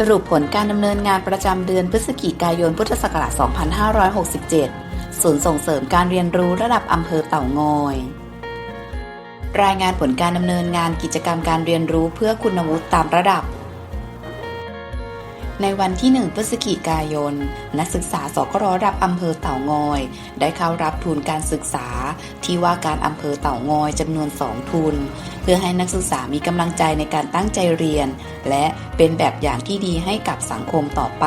สรุปผลการดำเนินงานประจำเดือนพฤศจิกายนพุทธศักราช 2567 ศูนย์ส่งเสริมการเรียนรู้ระดับอำเภอเต่างอย รายงานผลการดำเนินงานกิจกรรมการเรียนรู้เพื่อคุณวุฒิตามระดับ ในวันที่ 1 พฤศจิกายน นักศึกษาสกรระดับอำเภอเต่างอย ได้เข้ารับทุนการศึกษา ที่ว่าการอำเภอเต่างอยจำนวน 2 ทุน เพื่อให้นักศึกษามีกำลังใจในการตั้งใจเรียน และเป็นแบบอย่างที่ดีให้กับสังคมต่อไป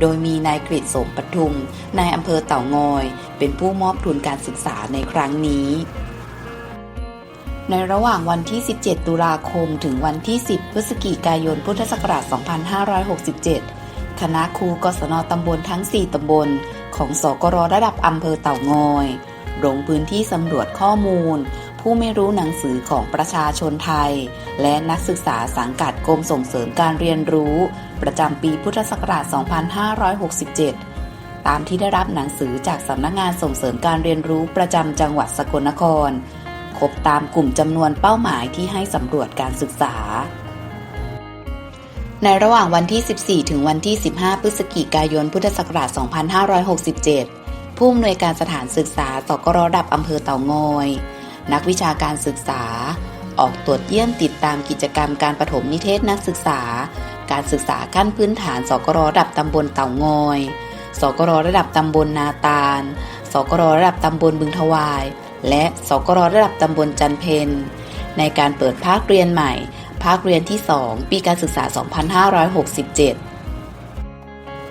โดยมีนายกฤษสมปทุมนายอำเภอเต่างอย เป็นผู้มอบทุนการศึกษาในครั้งนี้ ในระหว่างวันที่ 17 ตุลาคม ถึงวันที่ 10 พฤศจิกายน พุทธศักราช 2567 คณะครูกศนตำบลทั้ง 4 ตำบล ของสกรระดับอำเภอเต่างอย ลงพื้นที่สำรวจข้อมูล ผู้ไม่รู้หนังสือของประชาชนไทย และนักศึกษาสังกัดกรมส่งเสริมการเรียนรู้ ประจำปีพุทธศักราช 2567ตามที่ได้รับหนังสือจากสำนักงานส่งเสริมการเรียนรู้ประจำจังหวัดสกลนคร ครบตามกลุ่มจำนวนเป้าหมายที่ให้สำรวจการศึกษา ในระหว่างวันที่ 14 ถึงวันที่ 15 พฤศจิกายน พุทธศักราช 2567 ผู้อำนวยการสถานศึกษาสกรระดับอำเภอเต่างอย นักวิชาการศึกษา ออกตรวจเยี่ยมติดตามกิจกรรมการปฐมนิเทศนักศึกษา การศึกษาขั้นพื้นฐานสกรระดับตำบลเต่างอย สกรระดับตำบลนาตาล สกรระดับตำบลบึงทวาย และสกรระดับตำบลจันเพนในการเปิดภาคเรียนใหม่ ภาคเรียนที่ 2 ปีการศึกษา 2567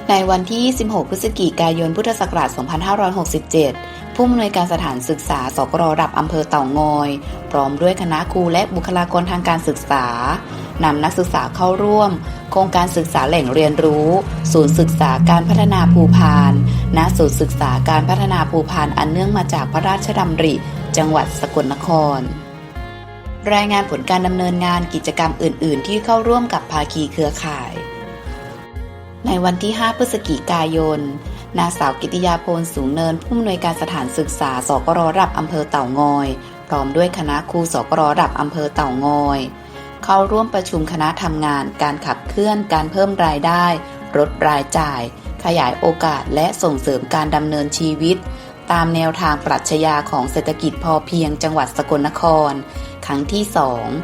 ในวันที่26พฤศจิกายน พุทธศักราช 2567 ผู้อำนวยการสถานศึกษา สกรระดับอำเภอเต่างอย พร้อมด้วยคณะครูและบุคลากรทางการศึกษา นำนักศึกษาเข้าร่วม โครงการศึกษาแหล่งเรียนรู้ ศูนย์ศึกษาการพัฒนาภูพานณศูนย์ศึกษาการพัฒนาภูพานอันเนื่องมาจากพระราชดำริ จังหวัดสกลนคร รายงานผลการดำเนินงานกิจกรรมอื่น ๆ ที่เข้าร่วมกับภาคีเครือข่าย ในวันที่ 5 พฤศจิกายนนางสาวกิติยาพลสูงเนิน ผู้อำนวยการสถานศึกษาสกรระดับอำเภอเต่างอย พร้อมด้วยคณะครูสกรระดับอำเภอเต่างอย เข้าร่วมประชุมคณะทำงาน การขับเคลื่อนการเพิ่มรายได้ลดรายจ่าย ขยายโอกาสและส่งเสริมการดำเนินชีวิต ตามแนวทางปรัชญาของเศรษฐกิจพอเพียงจังหวัดสกลนคร ครั้งที่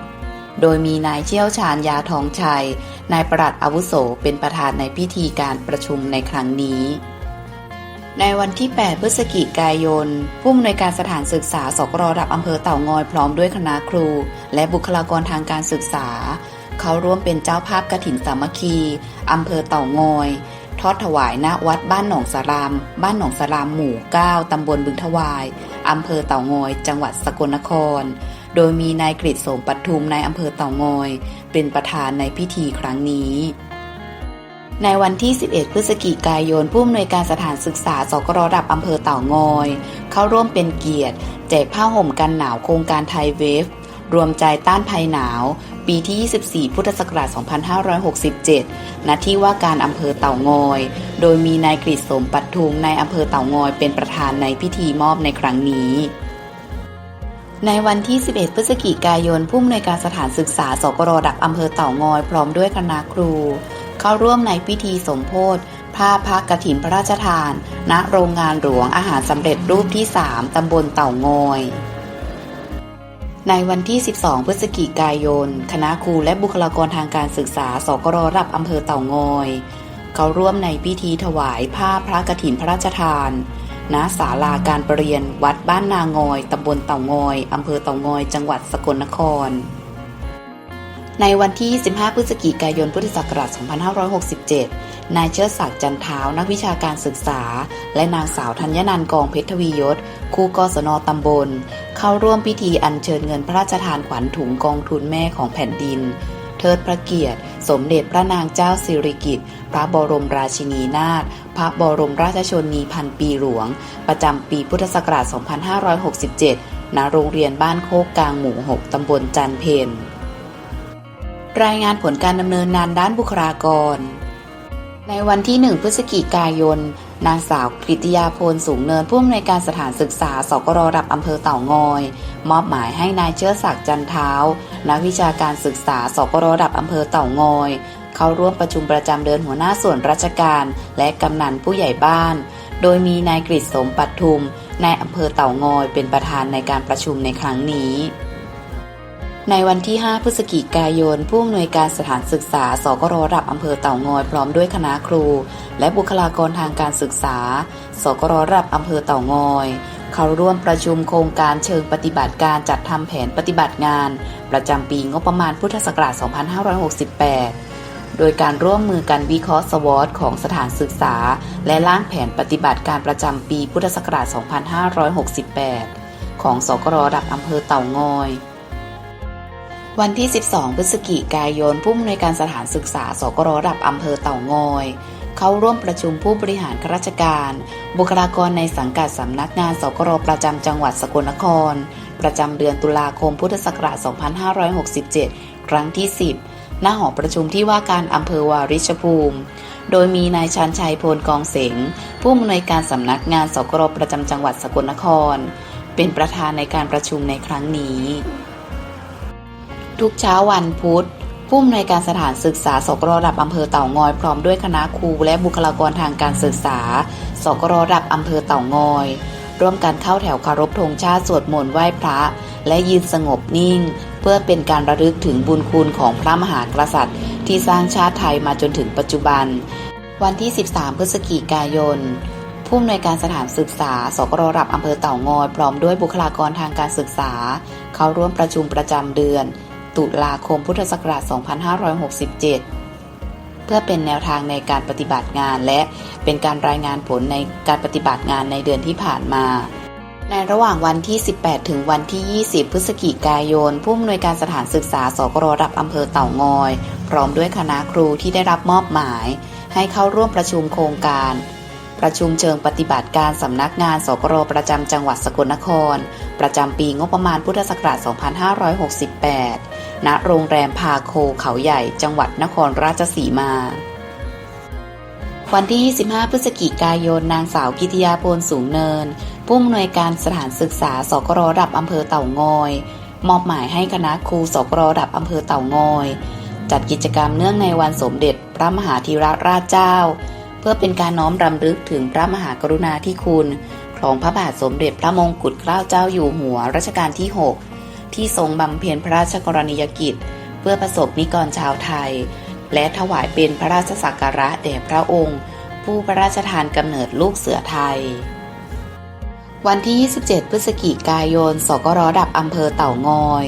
2โดยมีนายเชี่ยวชาญยาทองชัย นายประหลัดอาวุโสเป็นประธานในพิธีการประชุมในครั้งนี้ ในวันที่ 8 พฤศจิกายน ผู้อำนวยการสถานศึกษาสกรระดับอำเภอเต่างอยพร้อมด้วยคณะครู และบุคลากรทางการศึกษา เขาร่วมเป็นเจ้าภาพกฐินสามัคคีอำเภอเต่างอย ทอดถวายณวัดบ้านหนองสาราม บ้านหนองสารามหมู่ 9 ตำบลบึงทวาย อำเภอเต่างอย จังหวัดสกลนคร โดยมีนายกฤษสมปัทุมนายอำเภอเต่างอย เป็นประธานในพิธีครั้งนี้ ในวันที่ 11 พฤศจิกายน ผู้อำนวยการสถานศึกษา สกรระดับอำเภอเต่างอย เข้าร่วมเป็นเกียรติ แจกผ้าห่มกันหนาวโครงการไทยเวฟ รวมใจต้านภัยหนาว ปีที่ 24 พุทธศักราช 2567 ณ ที่ว่าการอำเภอเต่างอย โดยมีนายกฤษสมปัทุมนอำเภอเต่างอย เป็นประธานในพิธีมอบในครั้งนี้ในวันที่ 11 พฤศจิกายน ผู้อำนวยการสถานศึกษา สกรระดับอำเภอเต่างอย พร้อมด้วยคณะครู เข้าร่วมในพิธีสมโพธผ้าพักกฐินพระราชทาน ณโรงงานหลวงอาหารสำเร็จรูปที่ 3 ตำบลเต่างอย ในวันที่ 12 พฤศจิกายน คณะครูและบุคลากรทางการศึกษา สกรรับอำเภอเต่างอย เขาร่วมในพิธีถวายผ้าพระกฐินพระราชทาน ณ ศาลาการประเรียน วัดบ้านนางอย ตำบลเต่างอย อำเภอเต่างอย จังหวัดสกลนคร ในวันที่ 25 พฤศจิกายน พุทธศักราช 2567 นายเชิดศักดิ์จันเท้า นักวิชาการศึกษา และนางสาวธัญนันกองเพชรทวียศครูกศนตำบล เข้าร่วมพิธีอัญเชิญเงินพระราชทานขวัญถุงกองทุนแม่ของแผ่นดิน เทิดพระเกียรติ สมเด็จพระนางเจ้าสิริกิติ์ พระบรมราชินีนาถ พระบรมราชชนนีพันปีหลวง ประจำปีพุทธศักราช 2567 ณ โรงเรียนบ้านโคกกลางหมู่ 6 ตำบลจันเพน รายงานผลการดำเนินงานด้านบุคลากร ในวันที่ 1 พฤศจิกายน นางสาวกฤติยาพลสูงเนินผู้อำนวยการสถานศึกษาสกรระดับอำเภอเต่างอย มอบหมายให้นายเชิดศักดิ์จันเท้า นักวิชาการศึกษาสกรระดับอำเภอเต่างอย เข้าร่วมประชุมประจำเดือนหัวหน้าส่วนราชการ และกำนันผู้ใหญ่บ้าน โดยมีนายกฤษสมปัทุมนายอำเภอเต่างอยเป็นประธานในการประชุมในครั้งนี้ ในวันที่ 5 พฤศจิกายน ผู้อำนวยการสถานศึกษา สกรระดับอำเภอเต่างอย พร้อมด้วยคณะครู และบุคลากรทางการศึกษา สกรระดับอำเภอเต่างอย เขาร่วมประชุมโครงการเชิงปฏิบัติการจัดทำแผนปฏิบัติงาน ประจำปีงบประมาณพุทธศักราช 2568 โดยการร่วมมือกันวิเคราะห์สวอตของสถานศึกษา และร่างแผนปฏิบัติการประจำปีพุทธศักราช 2568 ของสกรระดับอำเภอเต่างอย วันที่ 12 พฤศจิกายน ผู้อำนวยการสถานศึกษา สกรระดับอำเภอเต่างอย เข้าร่วมประชุมผู้บริหารข้าราชการ บุคลากรในสังกัดสำนักงานสกรประจำจังหวัดสกลนคร ประจำเดือนตุลาคมพุทธศักราช 2567 ครั้งที่ 10 หน้าหอประชุมที่ว่าการอำเภอวาริชภูมิ โดยมีนายชันชัยพลกองเสงผู้อำนวยการสำนักงานสกรประจำจังหวัดสกลนคร เป็นประธานในการประชุมในครั้งนี้ ทุกเช้าวันพุธผู้อำนวยการสถานศึกษาสกรระดับอำเภอเต่างอย พร้อมด้วยคณะครูและบุคลากรทางการศึกษา สกรระดับอำเภอเต่างอย ร่วมกันเข้าแถวคารพธงชาติสวดมนต์ไหว้พระ และยืนสงบนิ่ง เพื่อเป็นการระลึกถึงบุญคุณของพระมหากษัตริย์ ที่สร้างชาติไทยมาจนถึงปัจจุบัน วันที่ 13 พฤศจิกายนผู้อำนวยการสถานศึกษา สกรระดับอำเภอเต่างอย พร้อมด้วยบุคลากรทางการศึกษา เข้าร่วมประชุมประจำเดือน ตุลาคมพุทธศักราช 2567 เพื่อเป็นแนวทางในการปฏิบัติงานและเป็นการรายงานผลในการปฏิบัติงานในเดือนที่ผ่านมา ในระหว่างวันที่ 18 ถึงวันที่ 20 พฤศจิกายน ผู้อำนวยการสถานศึกษาสกรระดับอำเภอเต่างอย พร้อมด้วยคณะครูที่ได้รับมอบหมาย ให้เข้าร่วมประชุมโครงการประชุมเชิงปฏิบัติการสำนักงานสกรประจำจังหวัดสกลนคร ประจำปีงบประมาณพุทธศักราช 2568 ณโรงแรมพาโคเขาใหญ่จังหวัดนครราชสีมา วันที่ 25 พฤศจิกายน นางสาวพิทยาพลสูงเนิน ผู้อำนวยการสถานศึกษาสกรระดับอำเภอเต่างอย มอบหมายให้คณะครูสกรระดับอำเภอเต่างอย จัดกิจกรรมเนื่องในวันสมเด็จพระมหาธีรราชเจ้า เพื่อเป็นการน้อมรำลึกถึงพระมหากรุณาธิคุณของพระบาทสมเด็จพระมงกุฎเกล้าเจ้าอยู่หัวรัชกาลที่ 6 ที่ทรงบำเพ็ญพระราชกรณียกิจ เพื่อประสบนิกรชาวไทย และถวายเป็นพระราชสักการะแด่พระองค์ ผู้พระราชทานกำเนิดลูกเสือไทย วันที่ 27 พฤศจิกายน สกรรดับอำเภอเต่างอย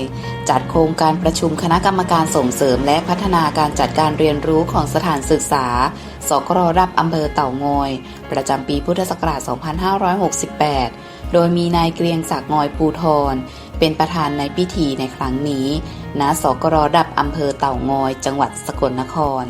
จัดโครงการประชุมคณะกรรมการส่งเสริมและพัฒนาการจัดการเรียนรู้ของสถานศึกษา สกรรดับอำเภอเต่างอย ประจำปีพุทธศักราช 2568โดยมีนายเกรียงศักดิ์งอยภูทร เป็นประธานในพิธีในครั้งนี้ณสกรดับอำเภอเต่างอย จังหวัดสกลนคร